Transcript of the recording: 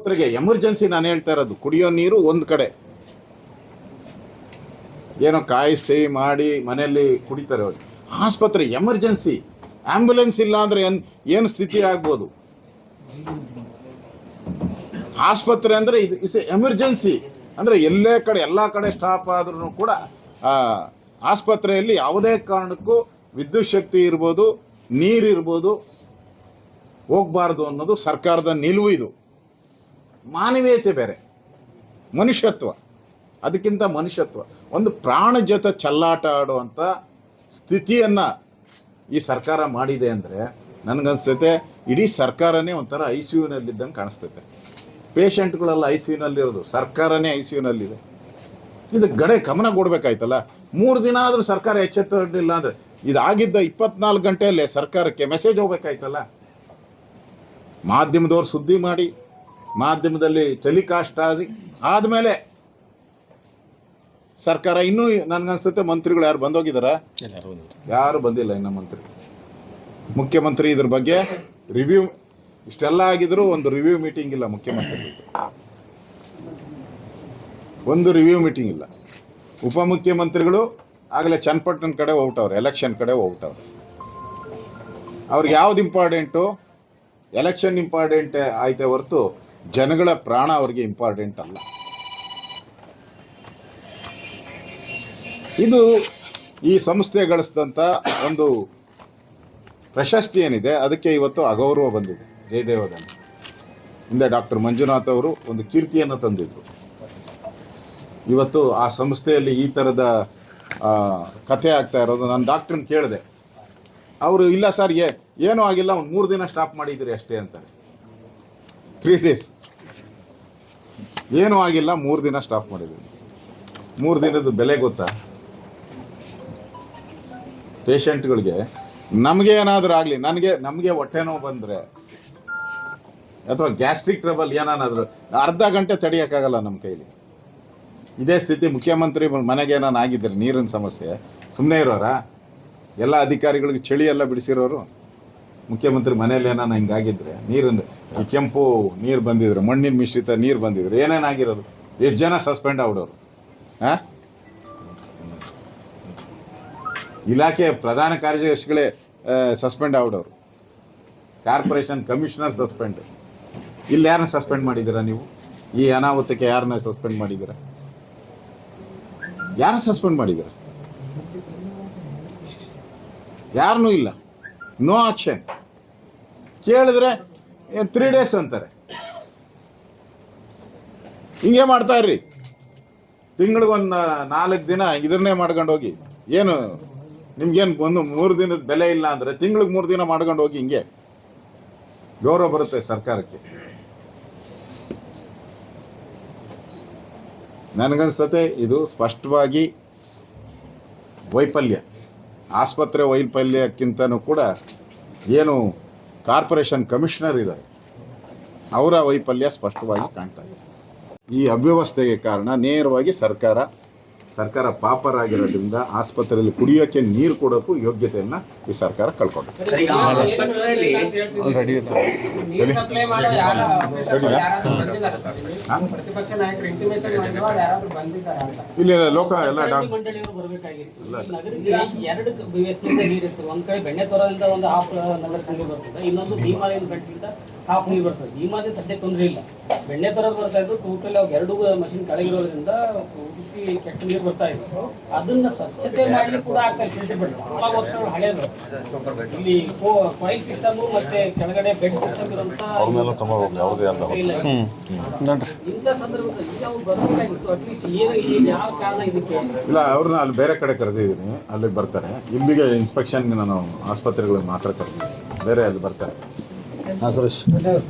ಆಸ್ಪತ್ರೆಗೆ ಎಮರ್ಜೆನ್ಸಿ ನಾನು ಹೇಳ್ತಾ ಇರೋದು, ಕುಡಿಯೋ ನೀರು ಒಂದು ಕಡೆ. ಏನೋ ಕಾಯಿಸಿ ಮಾಡಿ ಮನೆಯಲ್ಲಿ ಕುಡಿತಾರೆ ಅವ್ರು. ಆಸ್ಪತ್ರೆ, ಎಮರ್ಜೆನ್ಸಿ. ಆಂಬ್ಯುಲೆನ್ಸ್ ಇಲ್ಲ ಅಂದ್ರೆ ಏನ್ ಸ್ಥಿತಿ ಆಗ್ಬೋದು? ಆಸ್ಪತ್ರೆ ಅಂದ್ರೆ ಇದು ಎಮರ್ಜೆನ್ಸಿ ಅಂದ್ರೆ ಎಲ್ಲೇ ಕಡೆ, ಎಲ್ಲ ಕಡೆ ಸ್ಟಾಪ್ ಆದ್ರೂ ಕೂಡ ಆಸ್ಪತ್ರೆಯಲ್ಲಿ ಯಾವುದೇ ಕಾರಣಕ್ಕೂ ವಿದ್ಯುತ್ ಶಕ್ತಿ ಇರ್ಬೋದು ನೀರಿರ್ಬೋದು ಹೋಗ್ಬಾರ್ದು ಅನ್ನೋದು ಸರ್ಕಾರದ ನಿಲುವು ಇದು. ಮಾನವೀಯತೆ ಬೇರೆ. ಮನುಷ್ಯತ್ವ. ಅದಕ್ಕಿಂತ ಮನುಷ್ಯತ್ವ. ಒಂದು ಪ್ರಾಣ ಜೊತೆ ಚಲ್ಲಾಟ ಆಡುವಂಥ ಸ್ಥಿತಿಯನ್ನು ಈ ಸರ್ಕಾರ ಮಾಡಿದೆ ಅಂದರೆ ನನಗನ್ಸ್ತೈತೆ ಇಡೀ ಸರ್ಕಾರನೇ ಒಂಥರ ಐ ಸಿ ಯುನಲ್ಲಿದ್ದಂಗೆ ಕಾಣಿಸ್ತೈತೆ. ಪೇಷಂಟ್ಗಳೆಲ್ಲ ಐ ಸಿ ಯುನಲ್ಲಿರೋದು ಸರ್ಕಾರನೇ ಐ ಸಿ ಯುನಲ್ಲಿದೆ ಇದು ಗಡೆ ಗಮನ ಕೊಡಬೇಕಾಯ್ತಲ್ಲ? ಮೂರು ದಿನ ಆದರೂ ಸರ್ಕಾರ ಎಚ್ಚೆತ್ತಿಲ್ಲ ಅಂದರೆ ಇದಾಗಿದ್ದ ಇಪ್ಪತ್ನಾಲ್ಕು ಗಂಟೆಯಲ್ಲೇ ಸರ್ಕಾರಕ್ಕೆ ಮೆಸೇಜ್ ಹೋಗ್ಬೇಕಾಯ್ತಲ್ಲ? ಮಾಧ್ಯಮದವ್ರು ಸುದ್ದಿ ಮಾಡಿ ಮಾಧ್ಯಮದಲ್ಲಿ ಟೆಲಿಕಾಸ್ಟ್ ಆಗಿ ಆದಮೇಲೆ ಸರ್ಕಾರ ಇನ್ನೂ ನನಗನ್ಸುತ್ತೆ ಮಂತ್ರಿಗಳು ಯಾರು ಬಂದೋಗಿದಾರ ಯಾರು ಬಂದಿಲ್ಲ ಇನ್ನು ಮಂತ್ರಿ. ಮುಖ್ಯಮಂತ್ರಿ ಇದ್ರ ಬಗ್ಗೆ ರಿವ್ಯೂ ಇಷ್ಟೆಲ್ಲ ಆಗಿದ್ರು ಒಂದು ರಿವ್ಯೂ ಮೀಟಿಂಗ್ ಇಲ್ಲ ಮುಖ್ಯಮಂತ್ರಿ. ಒಂದು ರಿವ್ಯೂ ಮೀಟಿಂಗ್ ಇಲ್ಲ. ಉಪಮುಖ್ಯಮಂತ್ರಿಗಳು ಆಗಲೇ ಚನ್ನಪಟ್ಟಣ ಕಡೆ ಹೋಗ್ಬಿಟ್ಟವ್ರೆ ಎಲೆಕ್ಷನ್ ಕಡೆ ಹೋಗ್ಬಿಟ್ಟವ್ರೆ. ಅವ್ರಿಗೆ ಯಾವ್ದು ಇಂಪಾರ್ಟೆಂಟು ಎಲೆಕ್ಷನ್ ಇಂಪಾರ್ಟೆಂಟ್ ಆಯ್ತೆ ಹೊರತು ಜನಗಳ ಪ್ರಾಣ ಅವ್ರಿಗೆ ಇಂಪಾರ್ಟೆಂಟ್ ಅಲ್ಲ. ಇದು ಈ ಸಂಸ್ಥೆ ಗಳಿಸಿದಂಥ ಒಂದು ಪ್ರಶಸ್ತಿ ಏನಿದೆ, ಅದಕ್ಕೆ ಇವತ್ತು ಅಗೌರವ ಬಂದಿದೆ ಜಯದೇವದಲ್ಲಿ ಹಿಂದೆ ಡಾಕ್ಟರ್ ಮಂಜುನಾಥ್ ಅವರು ಒಂದು ಕೀರ್ತಿಯನ್ನು ತಂದಿದ್ರು. ಇವತ್ತು ಆ ಸಂಸ್ಥೆಯಲ್ಲಿ ಈ ಥರದ ಕಥೆ ಆಗ್ತಾ ಇರೋದು ನಾನು ಡಾಕ್ಟ್ರನ್ನ ಕೇಳಿದೆ. ಅವರು, ಇಲ್ಲ ಸರ್ ಏನೂ ಆಗಿಲ್ಲ, ಒಂದು ಮೂರು ದಿನ ಸ್ಟಾಪ್ ಮಾಡಿದ್ದೀರಿ ಅಷ್ಟೇ ಅಂತಾರೆ. ತ್ರೀ ಡೇಸ್ ಏನೂ ಆಗಿಲ್ಲ, ಮೂರು ದಿನ ಸ್ಟಾಪ್ ಮಾಡಿದ್ದೀನಿ. ಮೂರು ದಿನದ ಬೆಲೆ ಗೊತ್ತಾ? ಪೇಷಂಟ್ಗಳಿಗೆ ನಮಗೆ ಏನಾದರೂ ಆಗಲಿ, ನನಗೆ, ನಮಗೆ ಹೊಟ್ಟೆ ನೋವು ಬಂದರೆ, ಅಥವಾ ಗ್ಯಾಸ್ಟ್ರಿಕ್ ಟ್ರಬಲ್ ಏನಾದ್ರು ಅರ್ಧ ಗಂಟೆ ತಡೆಯೋಕ್ಕಾಗಲ್ಲ ನಮ್ಮ ಕೈಲಿ. ಇದೇ ಸ್ಥಿತಿ, ಮುಖ್ಯಮಂತ್ರಿ ಮನೆಗೆ ಏನಾನ ಆಗಿದ್ರೆ ನೀರಿನ ಸಮಸ್ಯೆ. ಸುಮ್ಮನೆ ಇರೋರಾ? ಎಲ್ಲ ಅಧಿಕಾರಿಗಳಿಗೆ ಚಳಿ ಎಲ್ಲ ಬಿಡಿಸಿರೋರು? ಮುಖ್ಯಮಂತ್ರಿ ಮನೇಲಿ ಏನಾನ ಹಿಂಗಾಗಿದ್ರೆ ನೀರು ಈ ಕೆಂಪು ನೀರು ಬಂದಿದ್ರೆ, ಮಣ್ಣಿನ ಮಿಶ್ರಿತ ನೀರು ಬಂದಿದ್ರೆ ಏನೇನಾಗಿರೋದು ಎಷ್ಟು ಜನ ಸಸ್ಪೆಂಡ್ ಆಗ್ಬಿಡೋರು? ಹಾಂ ಇಲಾಖೆ ಪ್ರಧಾನ ಕಾರ್ಯದರ್ಶಿಗಳೇ ಸಸ್ಪೆಂಡ್ ಆಗ್ಬಿಡೋರು. Corporation commissioner suspend. ಇಲ್ಲಿ ಯಾರನ್ನ ಸಸ್ಪೆಂಡ್ ಮಾಡಿದ್ದೀರಾ ನೀವು? ಈ ಅನಾಹುತಕ್ಕೆ ಯಾರನ್ನ ಸಸ್ಪೆಂಡ್ ಮಾಡಿದ್ದೀರಾ? ಯಾರನ್ನ ಸಸ್ಪೆಂಡ್ ಮಾಡಿದ್ದೀರಾ? ಯಾರನ್ನೂ ಇಲ್ಲ. No action. ಕೇಳಿದ್ರೆ ತ್ರೀ ಡೇಸ್ ಅಂತಾರೆ. ಹಿಂಗೆ ಮಾಡ್ತಾ ಇರ್ರಿ. ತಿಂಗಳಿಗೊಂದು ನಾಲ್ಕು ದಿನ ಇದನ್ನೇ ಮಾಡ್ಕೊಂಡು ಹೋಗಿ ಏನು, ನಿಮ್ಗೇನು ಒಂದು ಮೂರು ದಿನದ ಬೆಲೆ ಇಲ್ಲ ಅಂದರೆ ತಿಂಗಳಿಗೆ ಮೂರು ದಿನ ಮಾಡ್ಕೊಂಡು ಹೋಗಿ ಹಿಂಗೆ. ಗೌರವ ಬರುತ್ತೆ ಸರ್ಕಾರಕ್ಕೆ. ನನಗನ್ಸ್ತತೆ, ಇದು ಸ್ಪಷ್ಟವಾಗಿ ವೈಫಲ್ಯ. ಆಸ್ಪತ್ರೆ ವೈಫಲ್ಯಕ್ಕಿಂತನೂ ಕೂಡ ಏನು ಕಾರ್ಪೊರೇಷನ್ ಕಮಿಷನರ್ ಇದ್ದಾರೆ. ಅವರ ವೈಫಲ್ಯ ಸ್ಪಷ್ಟವಾಗಿ ಕಾಣ್ತಾ ಇದೆ. ಈ ಅವ್ಯವಸ್ಥೆಗೆ ಕಾರಣ ನೇರವಾಗಿ ಸರ್ಕಾರ ಸರ್ಕಾರ ಪಾಪರಾಗಿರೋದ್ರಿಂದ ಆಸ್ಪತ್ರೆಯಲ್ಲಿ ಕುಡಿಯೋಕ್ಕೆ ನೀರು ಕೊಡೋಕ್ಕೂ ಯೋಗ್ಯತೆಯನ್ನ ಈ ಸರ್ಕಾರ ಕಳ್ಕೊಂಡಿದೆ. ಇಲ್ಲ ಲೋಕ ಎಲ್ಲ ಈ ಹಾಫ್ ನೀರು ಬರ್ತದೆ. ಭೀಮಾಲಯ ಸದ್ಯಕ್ಕೆ ತೊಂದರೆ ಇಲ್ಲ. ಬೆಣ್ಣೆ ತೊರದ ಬರ್ತಾ ಇದ್ರು. ಟೋಟಲ್ ಎರಡು ಮಷಿನ್ ಕೆಳಗಿರೋದ್ರಿಂದ ಉಡುಪಿ ಕೆಟ್ಟ ನೀರು ಬರ್ತಾ ಇತ್ತು ಅದನ್ನ ಸ್ವಚ್ಛತೆ ಮಾಡಿ ಕೂಡ ಆಗ್ತಾರೆ ಫಿಲ್ಟರ್ ಬಹಳ ವರ್ಷಗಳು ಹಳೇದು. ಇಲ್ಲಿ ಫೈಲ್ ಸಿಸ್ಟಮ್ ಮತ್ತೆ ಕೆಳಗಡೆ ಬೆಡ್ ಸಿಸ್ಟಮ್ ಇರುವಂತ. ಇಂಥ ಸಂದರ್ಭದಲ್ಲಿ ಈಗ ಅವ್ರು ಬರ್ಬೇಕಾಗಿತ್ತು ಅಟ್ಲೀಸ್ಟ್ ಏನು ಯಾವ ಕಾರಣ ಇದಕ್ಕೆ? ಇಲ್ಲ ಅವ್ರನ್ನ ಅಲ್ಲಿ ಬೇರೆ ಕಡೆ ಕರೆದಿದ್ದೀನಿ. ಅಲ್ಲಿ ಬರ್ತಾರೆ. ಇಲ್ಲಿಗೆ ಇನ್ಸ್ಪೆಕ್ಷನ್ಗೆ ನಾನು ಆಸ್ಪತ್ರೆಗಳಿಗೆ ಮಾತ್ರ ಕರೆದಿದ್ದೀನಿ. ಬೇರೆ ಅಲ್ಲಿ ಬರ್ತಾರೆ. ಹಾಂ ಸುರೇಶ್. ಧನ್ಯವಾದ.